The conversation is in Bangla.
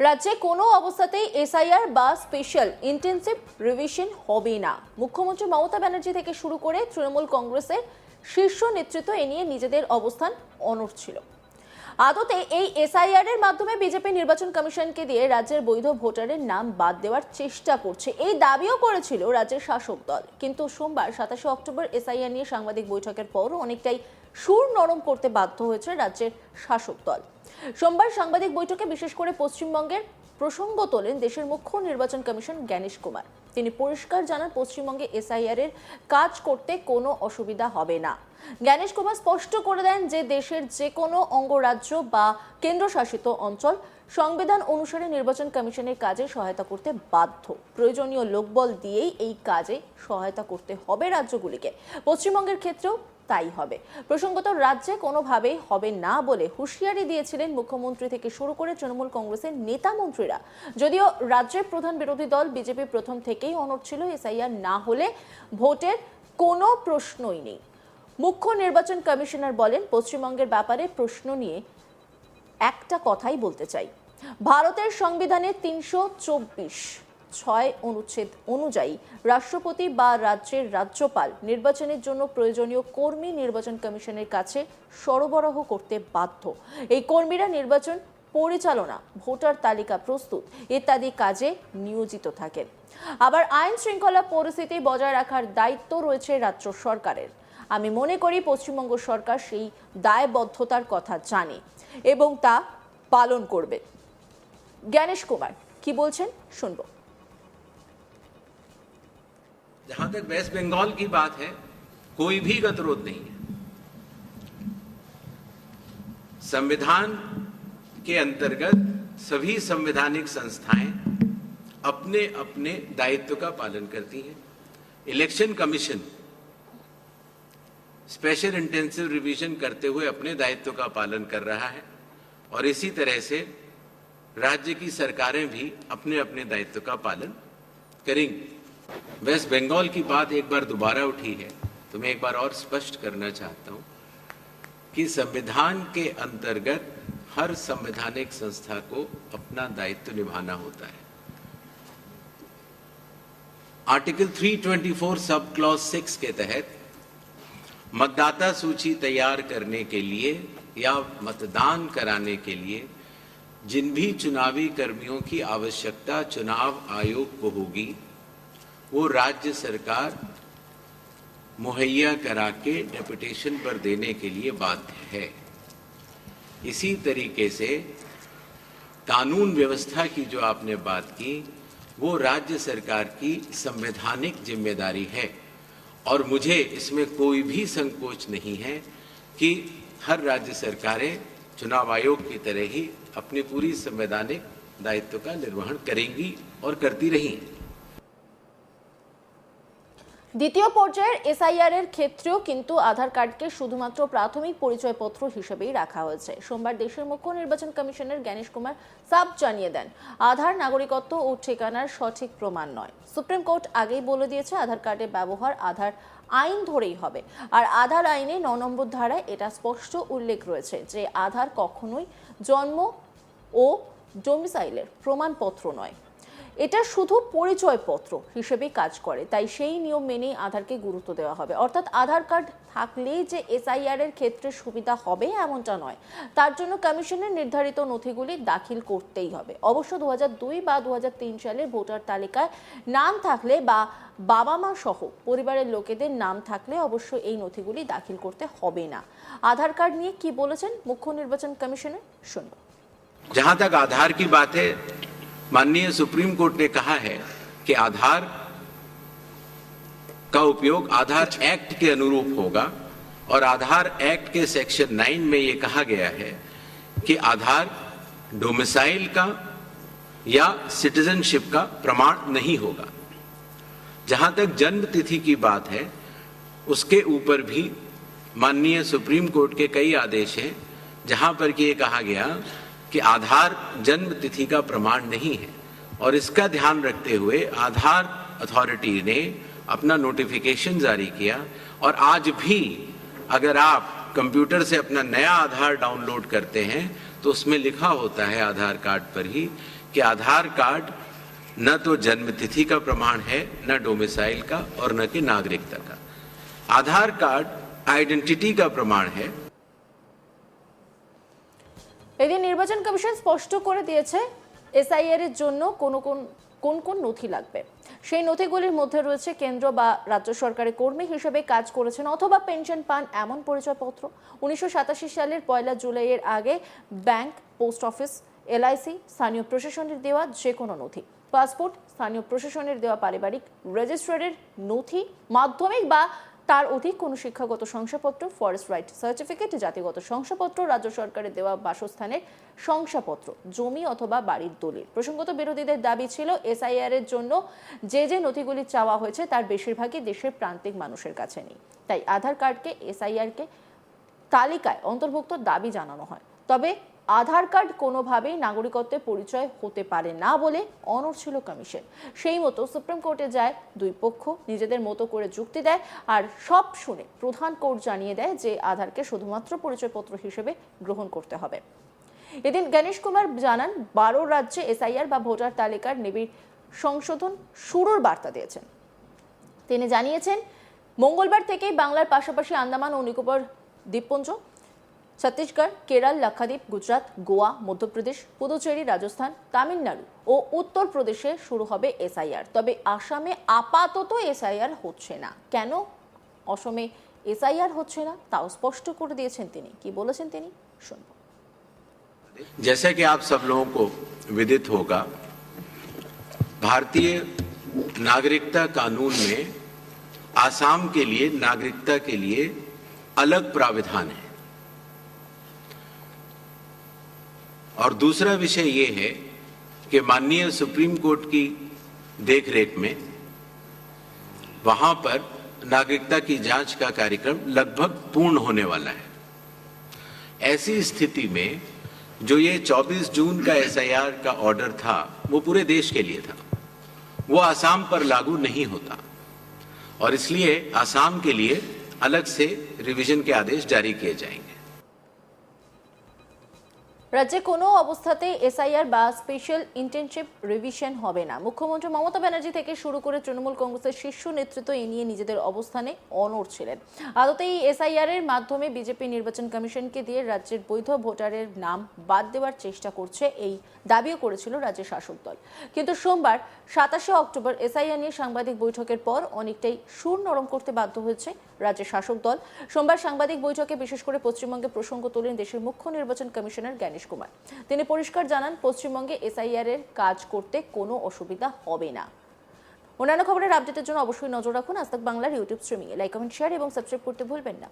রাজ্যে কোনো অবস্থাতেই এসআইআর বা স্পেশাল ইন্টেনসিভ রিভিশন হবে না। মুখ্যমন্ত্রী মমতা ব্যানার্জি থেকে শুরু করে তৃণমূল কংগ্রেসের শীর্ষ নেতৃত্ব এ নিয়ে নিজেদের অবস্থান অনড় ছিল। আদতে এই এসআইআর এর মাধ্যমে বিজেপি নির্বাচন কমিশনকে দিয়ে রাজ্যের বৈধ ভোটারের নাম বাদ দেওয়ার চেষ্টা করছে। এই দাবিও করেছিল রাজ্যের শাসক দল। কিন্তু সোমবার সাতাশে অক্টোবর এসআইআর নিয়ে সাংবাদিক বৈঠকের পরও অনেকটাই সুর নরম করতে বাধ্য হয়েছে রাজ্যের শাসক দল। সোমবার সাংবাদিক বৈঠকে বিশেষ করে পশ্চিমবঙ্গের প্রসঙ্গ তোলেন দেশের মুখ্য নির্বাচন কমিশন জ্ঞানেশ কুমার। তিনি পরিষ্কার জানান, পশ্চিমবঙ্গে এসআইআর এর কাজ করতে কোনো অসুবিধা হবে না। জ্ঞানেশ কুমার স্পষ্ট করে দেন যে দেশের যে কোনো অঙ্গরাজ্য বা কেন্দ্রশাসিত অঞ্চল সংবিধান অনুসারে নির্বাচন কমিশনের কাজে সহায়তা করতে বাধ্য। প্রয়োজনীয় লোকবল দিয়েই এই কাজে সহায়তা করতে হবে রাজ্যগুলিকে। পশ্চিমবঙ্গের ক্ষেত্রেও তাই হবে। প্রসঙ্গত, রাজ্যে কোনোভাবেই হবে না বলে হুঁশিয়ারি দিয়েছিলেন মুখ্যমন্ত্রী থেকে শুরু করে তৃণমূল কংগ্রেসের নেতা মন্ত্রীরা। যদিও রাজ্যের প্রধান বিরোধী দল বিজেপি প্রথম থেকেই অনড় ছিল, এসআইআর না হলে ভোটের কোনো প্রশ্নই নেই। মুখ্য নির্বাচন কমিশনার বলেন, পশ্চিমবঙ্গের ব্যাপারে প্রশ্ন নিয়ে একটা কথাই বলতে চাই। ভারতের সংবিধানে তিনশো চব্বিশ ছয় অনুচ্ছেদ অনুযায়ী রাষ্ট্রপতি বা রাজ্যের রাজ্যপাল নির্বাচনের জন্য প্রয়োজনীয় কর্মী নির্বাচন কমিশনের কাছে সরবরাহ করতে বাধ্য। এই কর্মীরা নির্বাচন পরিচালনা, ভোটার তালিকা প্রস্তুত ইত্যাদি কাজে নিয়োজিত থাকেন। আবার আইন শৃঙ্খলা পরিস্থিতি বজায় রাখার দায়িত্ব রয়েছে রাজ্য সরকারের। আমি মনে করি পশ্চিমবঙ্গ সরকার সেই দায়বদ্ধতার কথা জানে এবং তা পালন করবে। জ্ঞানেশ কুমার, কি বলছেন? শুনব। जहाँ तक वेस्ट बंगाल की बात है, कोई भी गतिरोध नहीं है। संविधान के अंतर्गत सभी संवैधानिक संस्थाएँ अपने अपने दायित्व का पालन करती हैं। Election commission special intensive revision करते हुए अपने दायित्व का पालन कर रहा है और इसी तरह से राज्य की सरकारें भी अपने अपने दायित्व का पालन करेंगी। वेस्ट बंगाल की बात एक बार दोबारा उठी है तो मैं एक बार और स्पष्ट करना चाहता हूँ कि संविधान के अंतर्गत हर संवैधानिक संस्था को अपना दायित्व निभाना होता है। आर्टिकल 324 सब क्लॉज 6 के तहत मतदाता सूची तैयार करने के लिए या मतदान कराने के लिए जिन भी चुनावी कर्मियों की आवश्यकता चुनाव आयोग को होगी वो राज्य सरकार मुहैया करा के डेपुटेशन पर देने के लिए बाध्य है। इसी तरीके से कानून व्यवस्था की जो आपने बात की, वो राज्य सरकार की संवैधानिक ज़िम्मेदारी है। और मुझे इसमें कोई भी संकोच नहीं है कि हर राज्य सरकारें चुनाव आयोग की तरह ही अपनी पूरी संवैधानिक दायित्व का निर्वहन करेंगी और करती रही। हैं দ্বিতীয় পর্যায়ের এসআইআর এর ক্ষেত্রেও কিন্তু আধার কার্ডকে শুধুমাত্র প্রাথমিক পরিচয়পত্র হিসেবেই রাখা হয়েছে। সোমবার দেশের মুখ্য নির্বাচন কমিশনের জ্ঞানেশ কুমার সাব জানিয়ে দেন, আধার, নাগরিকত্ব ও ঠিকানার সঠিক প্রমাণ নয়। সুপ্রিম কোর্ট আগেই বলে দিয়েছে, আধার কার্ডের ব্যবহার আধার আইন ধরেই হবে। আর আধার আইনে ন নম্বর ধারায় এটা স্পষ্ট উল্লেখ রয়েছে যে, আধার কখনোই জন্ম ও ডোমিসাইলের প্রমাণপত্র নয়। এটা শুধু পরিচয়পত্র হিসেবে কাজ করে তাই সেই নিয়ম মেনেই আধারকে গুরুত্ব দেওয়া হবে অর্থাৎ আধার কার্ড থাকলেই যে এসআইআর এর ক্ষেত্রে সুবিধা হবে এমনটা নয় তার জন্য কমিশনের নির্ধারিত নথিগুলি দাখিল করতেই হবে অবশ্য দু দুই বা দু সালের ভোটার তালিকায় নাম থাকলে বা বাবা মা সহ পরিবারের লোকেদের নাম থাকলে অবশ্য এই নথিগুলি দাখিল করতে হবে না আধার কার্ড নিয়ে কি বলেছেন মুখ্য নির্বাচন কমিশনার শুনবো जहां तक आधार की बात है माननीय सुप्रीम कोर्ट ने कहा है कि आधार का उपयोग आधार एक्ट के अनुरूप होगा और आधार एक्ट के सेक्शन 9 में ये कहा गया है कि आधार डोमिसाइल का या सिटीजनशिप का प्रमाण नहीं होगा। जहाँ तक जन्म तिथि की बात है, उसके ऊपर भी माननीय सुप्रीम कोर्ट के कई आदेश हैं, जहाँ पर कि ये कहा गया कि आधार जन्म तिथि का प्रमाण नहीं है। और इसका ध्यान रखते हुए आधार अथॉरिटी ने अपना नोटिफिकेशन जारी किया। और आज भी अगर आप कंप्यूटर से अपना नया आधार डाउनलोड करते हैं तो उसमें लिखा होता है आधार कार्ड पर ही कि आधार कार्ड न तो जन्म तिथि का प्रमाण है, न डोमिसाइल का और न कि नागरिकता का। आधार कार्ड आइडेंटिटी का प्रमाण है এদিন নির্বাচন কমিশন স্পষ্ট করে দিয়েছে, এসআইআর এর জন্য কোন কোন কোন কোন নথি লাগবে। সেই নথিগুলির মধ্যে রয়েছে কেন্দ্র বা রাজ্য সরকারের কর্মী হিসেবে কাজ করেছেন অথবা পেনশন পান এমন পরিচয়পত্র। উনিশশো সাতাশি সালের পয়লা জুলাইয়ের আগে ব্যাংক, পোস্ট অফিস, এলআইসি, স্থানীয় প্রশাসনের দেওয়া যে কোনো নথি। পাসপোর্ট, স্থানীয় প্রশাসনের দেওয়া পারিবারিক রেজিস্ট্রারের নথি, মাধ্যমিক বা তার অধিক কোনো শিক্ষাগত শংসাপত্র ফরেস্ট রাইট সার্টিফিকেট জাতিগত শংসাপত্র, রাজ্য সরকারের দেওয়া বাসস্থানের শংসাপত্র, জমি অথবা বাড়ির দলিল। প্রসঙ্গত বিরোধীদের দাবি ছিল এসআইআর এর জন্য যে যে নথিগুলি চাওয়া হয়েছে তার বেশিরভাগই দেশের প্রান্তিক মানুষের কাছে নেই। তাই আধার কার্ডকে এসআইআর কে তালিকায় অন্তর্ভুক্ত দাবি জানানো হয়। তবে আধার কার্ড কোনোভাবেই নাগরিকত্বের পরিচয় হতে পারে না বলে অনড় ছিল কমিশন। সেই মতো সুপ্রিম কোর্টে যায় দুই পক্ষ, নিজেদের মতো করে যুক্তি দেয় আর সব শুনে প্রধান কোর্ট জানিয়ে দেয় যে আধারকে শুধুমাত্র পরিচয়পত্র হিসেবে গ্রহণ করতে হবে। এদিন গণেশ কুমার জানান, বারো রাজ্যে এসআইআর বা ভোটার তালিকার নিবিড় সংশোধন শুরুর বার্তা দিয়েছেন। তিনি জানিয়েছেন, মঙ্গলবার থেকেই বাংলার পাশাপাশি আন্দামান ও নিকোবর দ্বীপপুঞ্জ ছত্তিশগড় কেরল লাক্ষাদ্বীপ গুজরাট গোয়া মধ্যপ্রদেশ পুদুচেরি রাজস্থান তামিলনাড়ু ও উত্তরপ্রদেশে শুরু হবে এসআইআর তবে আসামে আপাতত এসআইআর হচ্ছে না কেন অসমে এসআইআর হচ্ছে না তাও স্পষ্ট করে দিয়েছেন তিনি কি বলেছেন তিনি শুনবো जैसा कि आप सब लोगों को विदित होगा भारतीय नागरिकता कानून में आसाम के लिए नागरिकता के लिए अलग प्राविधान है और दूसरा विषय ये है कि माननीय सुप्रीम कोर्ट की देखरेख में वहाँ पर नागरिकता की जाँच का कार्यक्रम लगभग पूर्ण होने वाला है। ऐसी स्थिति में जो ये 24 जून का एसआईआर का ऑर्डर था, वो पूरे देश के लिए था। वो आसाम पर लागू नहीं होता। और इसलिए आसाम के लिए अलग से रिवीजन के आदेश जारी किए जाएँगे। রাজ্যে কোনো অবস্থাতে এসআইআর বা স্পেশাল ইন্টার্নশিপ রিভিশন হবে না। মুখ্যমন্ত্রী মমতা ব্যানার্জি থেকে শুরু করে তৃণমূল কংগ্রেসের শীর্ষ নেতৃত্ব এ নিয়ে নিজেদের অবস্থানে অনড় ছিলেন। আদতে এই এসআইআর এর মাধ্যমে বিজেপি নির্বাচন কমিশনকে দিয়ে রাজ্যের বৈধ ভোটারের নাম বাদ দেওয়ার চেষ্টা করছে এই দাবিও করেছিল রাজ্যের শাসক দল। কিন্তু সোমবার সাতাশে অক্টোবর এসআইআর নিয়ে সাংবাদিক বৈঠকের পর অনেকটাই সুর নরম করতে বাধ্য হয়েছে রাজ্যের শাসক দল। সোমবার সাংবাদিক বৈঠকে বিশেষ করে পশ্চিমবঙ্গে প্রসঙ্গ তোলেন দেশের মুখ্য নির্বাচন কমিশনার জ্ঞানেশ কুমার তিনি পরিষ্কার জানান, পশ্চিমবঙ্গে এসআইআর এর কাজ করতে কোনো অসুবিধা হবে না। অন্যান্য খবরের আপডেটের জন্য অবশ্যই নজর রাখুন আজ বাংলার ইউটিউব স্ট্রিমিংয়ে লাইক কমেন্ট শেয়ার এবং সাবস্ক্রাইব করতে ভুলবেন না।